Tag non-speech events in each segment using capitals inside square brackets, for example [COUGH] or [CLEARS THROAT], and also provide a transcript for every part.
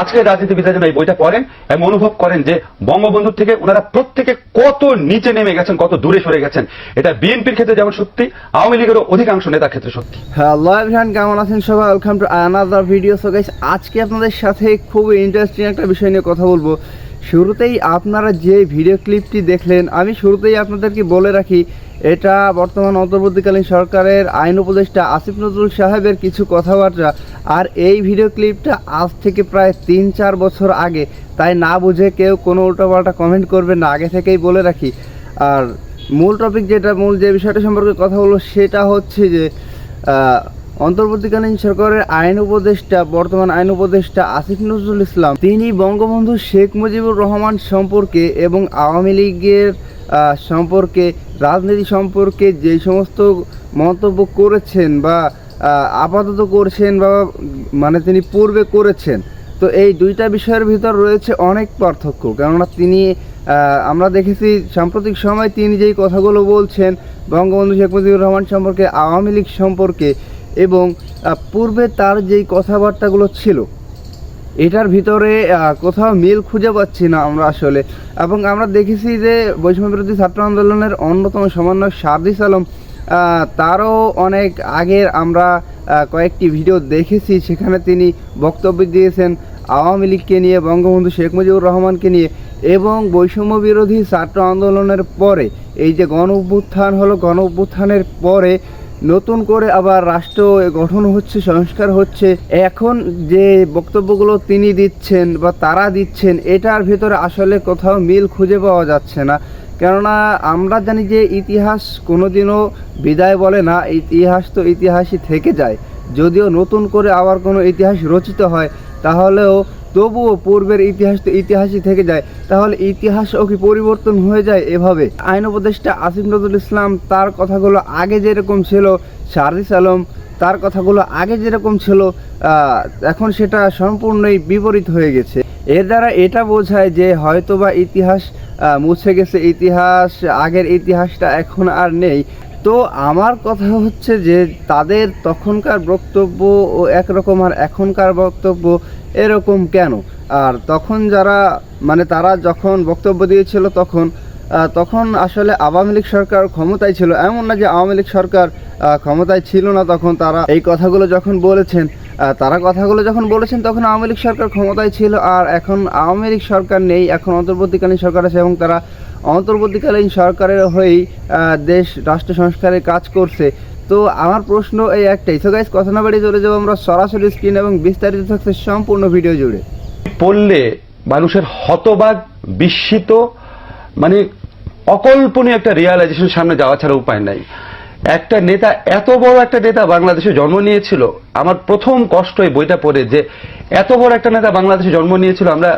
আজকে রাজনীতিবিদরা যেন এই বইটা পড়েন এবং অনুভব করেন যে বঙ্গবন্ধুর থেকে ওনারা প্রত্যেকে কত নিচে নেমে গেছেন, কত দূরে সরে গেছেন। এটা বিএনপির ক্ষেত্রে যেমন সত্যি, আওয়ামী লীগেরও অধিকাংশ নেতার ক্ষেত্রে সত্যি। এভরিওয়ান কেমন আছেন সবাই? Welcome to another video so guys আজকে আপনাদের সাথে খুবই ইন্টারেস্টিং একটা বিষয় নিয়ে কথা বলব। শুরুতেই আপনারা যে ভিডিও ক্লিপটি দেখলেন, আমি শুরুতেই আপনাদেরকে বলে রাখি এটা বর্তমান অন্তর্বর্তীকালীন সরকারের আইন উপদেষ্টা আসিফ নজরুল সাহেবের কিছু কথাবার্তা। আর এই ভিডিও ক্লিপটা আজ থেকে প্রায় তিন চার বছর আগে। তাই না বুঝে কেউ কোনো উল্টোপাল্টা কমেন্ট করবে না, আগে থেকেই বলে রাখি। আর মূল টপিক যেটা, মূল যে বিষয়টা সম্পর্কে কথা বলব সেটা হচ্ছে যে অন্তর্বর্তীকালীন সরকারের আইন উপদেষ্টা, বর্তমান আইন উপদেষ্টা আসিফ নজরুল ইসলাম, তিনি বঙ্গবন্ধু শেখ মুজিবুর রহমান সম্পর্কে এবং আওয়ামী লীগের সম্পর্কে, রাজনীতি সম্পর্কে যে সমস্ত মন্তব্য করেছেন বা আপাতত করছেন বা মানে তিনি পূর্বে করেছেন, তো এই দুইটা বিষয়ের ভিতর রয়েছে অনেক পার্থক্য। কেননা তিনি আমরা দেখেছি সাম্প্রতিক সময় তিনি যেই কথাগুলো বলছেন, বঙ্গবন্ধু শেখ মুজিবুর রহমান সম্পর্কে, আওয়ামী লীগ সম্পর্কে এবং পূর্বে তার যেই কথাবার্তাগুলো ছিল এটার ভিতরে কোথাও মিল খুঁজে পাচ্ছি না আমরা আসলে। এবং আমরা দেখেছি যে বৈষম্য বিরোধী ছাত্র আন্দোলনের অন্যতম সমন্বয় সারদিস আলম তারও অনেক আগের আমরা কয়েকটি ভিডিও দেখেছি। সেখানে তিনি বক্তব্য দিয়েছেন আওয়ামী লীগকে নিয়ে, বঙ্গবন্ধু শেখ মুজিবুর রহমানকে নিয়ে এবং বৈষম্য বিরোধী ছাত্র আন্দোলনের পরে, এই যে গণ অভ্যুত্থান হলো গণ অভ্যুত্থানের পরে নতুন করে আবার রাষ্ট্র গঠন হচ্ছে, সংস্কার হচ্ছে। এখন যে বক্তব্যগুলো তিনি দিচ্ছেন বা তারা দিচ্ছেন, এটার ভিতরে আসলে কোথাও মিল খুঁজে পাওয়া যাচ্ছে না। কেননা আমরা জানি যে ইতিহাস কোনোদিনও বিদায় বলে না, ইতিহাস তো ইতিহাসই থেকে যায়। যদিও নতুন করে আবার কোনো ইতিহাস রচিত হয়, তাহলেও তবুও পূর্বের ইতিহাস তো ইতিহাসই থেকে যায়। তাহলে ইতিহাসও কি পরিবর্তন হয়ে যায় এভাবে? আইন উপদেষ্টা আসিফ নজরুল ইসলাম তার কথাগুলো আগে যেরকম ছিল, শারদিস আলম তার কথাগুলো আগে যেরকম ছিল এখন সেটা সম্পূর্ণই বিপরীত হয়ে গেছে। এর দ্বারা এটা বোঝায় যে হয়তোবা ইতিহাস মুছে গেছে ইতিহাস, আগের ইতিহাসটা এখন আর নেই। তো আমার কথা হচ্ছে যে তাদের তখনকার বক্তব্য ও একরকম আর এখনকার বক্তব্য এরকম কেন? আর তখন যারা মানে তারা যখন বক্তব্য দিয়েছিল তখন তখন আসলে আওয়ামী লীগ সরকার ক্ষমতায় ছিল। এমন না যে আওয়ামী লীগ সরকার ক্ষমতায় ছিল না তখন তারা এই কথাগুলো যখন বলেছেন তারা কথাগুলো যখন বলেছেন তখন আওয়ামী লীগ সরকার ক্ষমতায় ছিল। আর এখন আওয়ামী লীগ সরকার নেই, এখন অন্তর্বর্তীকালীন সরকার আছে এবং তারা অন্তর্বর্তীকালীন সরকারের হয়েই দেশ রাষ্ট্র সংস্কারের কাজ করছে। তো আমার প্রশ্ন এই একটাই। সো গাইস কথা না বাড়িয়ে চলে যাব আমরা সরাসরি স্ক্রিন এবং বিস্তারিত থাকছে সম্পূর্ণ ভিডিও জুড়ে। পড়লে মানুষের হতবাক, বিস্মিত মানে অকল্পনীয় একটা রিয়ালাইজেশন সামনে যাওয়া ছাড়া উপায় নাই। একটা নেতা, এত বড় একটা নেতা বাংলাদেশে জন্ম নিয়েছিল। আমার প্রথম কষ্ট এই বইটা পড়ে যে, এত বড় একটা নেতা বাংলাদেশে জন্ম নিয়েছিল, আমরা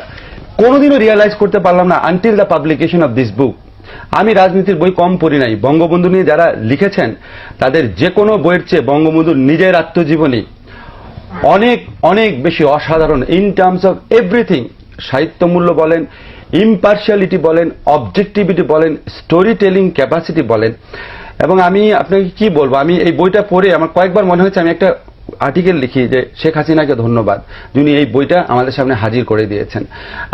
কোনোদিনও রিয়ালাইজ করতে পারলাম না until the publication of this book আমি রাজনীতির বই কম পড়ি নাই। বঙ্গবন্ধু নিয়ে যারা লিখেছেন, তাদের যে কোনো বইয়ের চেয়ে বঙ্গবন্ধুর নিজের আত্মজীবনী অনেক অনেক বেশি অসাধারণ ইন টার্মস অফ এভরিথিং সাহিত্য মূল্য বলেন ইম্পার্শিয়ালিটি বলেন অবজেক্টিভিটি বলেন স্টোরি টেলিং ক্যাপাসিটি বলেন। এবং আমি আপনাকে কি বলব? আমি এই বইটা পড়ে আমার কয়েকবার মনে হয়েছে আমি একটা আর্টিকেল লিখি যে শেখ হাসিনাকে ধন্যবাদ। যিনি এই বইটা আমাদের সামনে হাজির করে দিয়েছেন।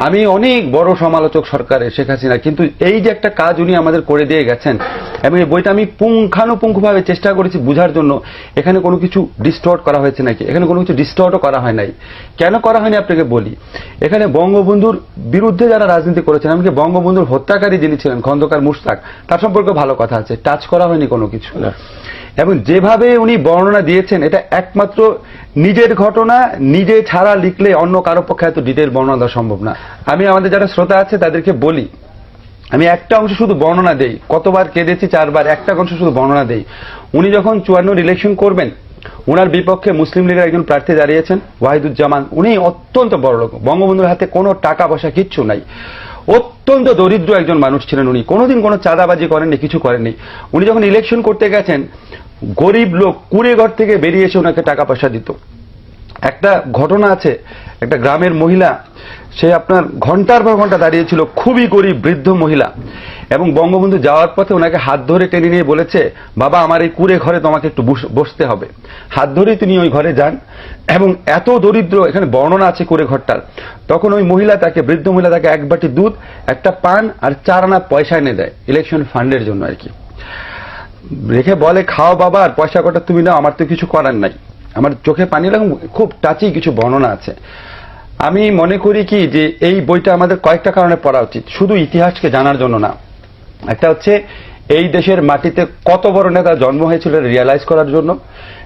আমি অনেক বড় সমালোচক সরকারের শেখ হাসিনা, কিন্তু এই যে একটা কাজ উনি আমাদের করে দিয়ে গেছেন, এবং এই বইটা আমি পুঙ্খানুপুঙ্খভাবে চেষ্টা করেছি বোঝার জন্য, এখানে কোনো কিছু ডিস্টর্ট করা হয়েছে নাকি? এখানে কোনো কিছু ডিস্টর্টও করা হয় নাই। কেন করা হয়নি আপনাকে বলি? এখানে বঙ্গবন্ধুর বিরুদ্ধে যারা রাজনীতি করেছেন, এমনকি বঙ্গবন্ধুর হত্যাকারী যিনি ছিলেন, খন্দকার মুশতাক, তার সম্পর্কে ভালো কথা আছে। টাচ করা হয়নি কোনো কিছু। এবং যেভাবে উনি বর্ণনা দিয়েছেন, এটা একমাত্র নিজের ঘটনা, নিজে ছাড়া লিখলে অন্য কারও পক্ষে এত ডিটেল বর্ণনা দেওয়া সম্ভব না। আমি আমাদের যারা শ্রোতা আছে, তাদেরকে বলি, আমি একটা অংশ শুধু বর্ণনা দেই, কতবার কেঁদেছি চারবার, একটা অংশ শুধু বর্ণনা দেই। উনি যখন চুয়ান্ন ইলেকশন করবেন ওনার বিপক্ষে মুসলিম লীগের একজন প্রার্থী দাঁড়িয়েছেন, ওয়াহিদুজ্জামান। উনি অত্যন্ত বড় লোক বঙ্গবন্ধুর হাতে কোনো টাকা পয়সা কিচ্ছু নাই। অত্যন্ত দরিদ্র একজন মানুষ ছিলেন উনি। কোনোদিন কোনো চাঁদাবাজি করেননি, কিছু করেননি। উনি যখন ইলেকশন করতে গেছেন, গরিব লোক কুড়ে ঘর থেকে বেরিয়ে এসে ওনাকে টাকা পয়সা দিত। একটা ঘটনা আছে, একটা গ্রামের মহিলা, সে আপনার ঘণ্টার পর ঘণ্টা দাঁড়িয়েছিল, খুবই গরিব, বৃদ্ধ মহিলা, এবং বঙ্গবন্ধু যাওয়ার পথে ওনাকে হাত ধরে টেনে নিয়ে বলেছে, বাবা, আমার এই কুড়ে ঘরে তোমাকে একটু বস- বসতে হবে। হাত ধরেই তিনি ওই ঘরে যান, এবং এত দরিদ্র, এখানে বর্ণনা আছে কুড়ে ঘরটার, তখন ওই মহিলা তাকে, বৃদ্ধ মহিলা তাকে এক বাটি দুধ, একটা পান আর চার আনা পয়সা এনে দেয় ইলেকশন ফান্ডের জন্য আর কি। রেখে বলে, খাও বাবা, আর পয়সা কটা তুমি নাও, আমার তো কিছু করার নাই। আমার চোখে পানি এরকম খুব টাচি কিছু বর্ণনা আছে। আমি মনে করি কি যে এই বইটা আমাদের কয়েকটা কারণে পড়া উচিত। শুধু ইতিহাসকে জানার জন্য না। একটা হচ্ছে, এই দেশের মাটিতে কত বড় নেতা জন্ম হয়েছিল রিয়ালাইজ করার জন্য।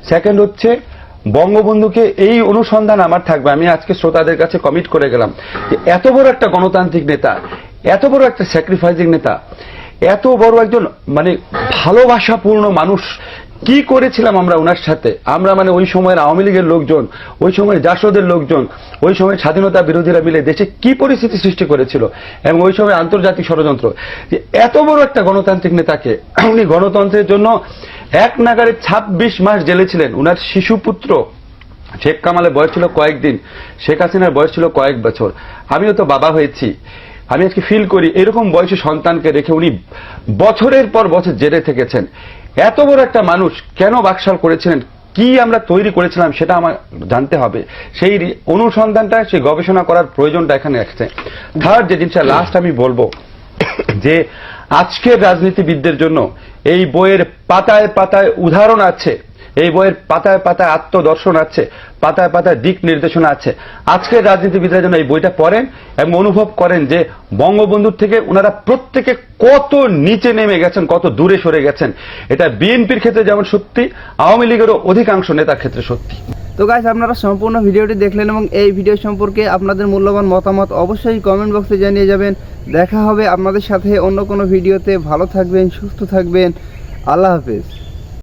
সেকেন্ড হচ্ছে, বঙ্গবন্ধুকে এই অনুসন্ধান আমার থাকবে। আমি আজকে শ্রোতাদের কাছে কমিট করে গেলাম যে এত বড় একটা গণতান্ত্রিক নেতা, এত বড় একটা স্যাক্রিফাইসিং নেতা, এত বড় একজন মানে ভালোবাসাপূর্ণ মানুষ কি করেছিলাম আমরা ওনার সাথে? আমরা মানে ওই সময়ের আওয়ামী লীগের লোকজন, ওই সময়ের জাসদের লোকজন, ওই সময় স্বাধীনতা বিরোধীরা মিলে দেশে কি পরিস্থিতি সৃষ্টি করেছিল এবং ওই সময় আন্তর্জাতিক ষড়যন্ত্র? যে এত বড় একটা গণতান্ত্রিক নেতাকে [CLEARS THROAT] উনি গণতন্ত্রের জন্য এক নাগারে ছাব্বিশ মাস জেলে ছিলেন। উনার শিশুপুত্র শেখ কামালের বয়স ছিল কয়েকদিন, শেখ হাসিনার বয়স ছিল কয়েক বছর। আমিও তো বাবা হয়েছি। আমি আজকে ফিল করি, এরকম বয়সী সন্তানকে রেখে উনি বছরের পর বছর জেলে থেকেছেন। এত বড় একটা মানুষ কেন বাকশাল করেছিলেন? কি আমরা তৈরি করেছিলাম সেটা আমার জানতে হবে। সেই অনুসন্ধানটা, সেই গবেষণা করার প্রয়োজনটা এখানে আসছে থার্ড যে জিনিসটা লাস্ট আমি বলব, যে আজকের রাজনীতিবিদদের জন্য এই বইয়ের পাতায় পাতায় উদাহরণ আছে। এই বইয়ের পাতায় পাতায় আত্মদর্শন আছে, পাতায় পাতায় দিক নির্দেশনা আছে। আজকের রাজনীতিবিদরা যেন এই বইটা পড়েন এবং অনুভব করেন যে বঙ্গবন্ধুর থেকে ওনারা প্রত্যেকে কত নিচে নেমে গেছেন, কত দূরে সরে গেছেন। এটা বিএনপির ক্ষেত্রে যেমন সত্যি, আওয়ামী লীগেরও অধিকাংশ নেতার ক্ষেত্রে সত্যি। তো গাইস আপনারা সম্পূর্ণ ভিডিওটি দেখলেন এবং এই ভিডিও সম্পর্কে আপনাদের মূল্যবান মতামত অবশ্যই কমেন্ট বক্সে জানিয়ে যাবেন। দেখা হবে আপনাদের সাথে অন্য কোনো ভিডিওতে। ভালো থাকবেন, সুস্থ থাকবেন। আল্লাহ হাফেজ।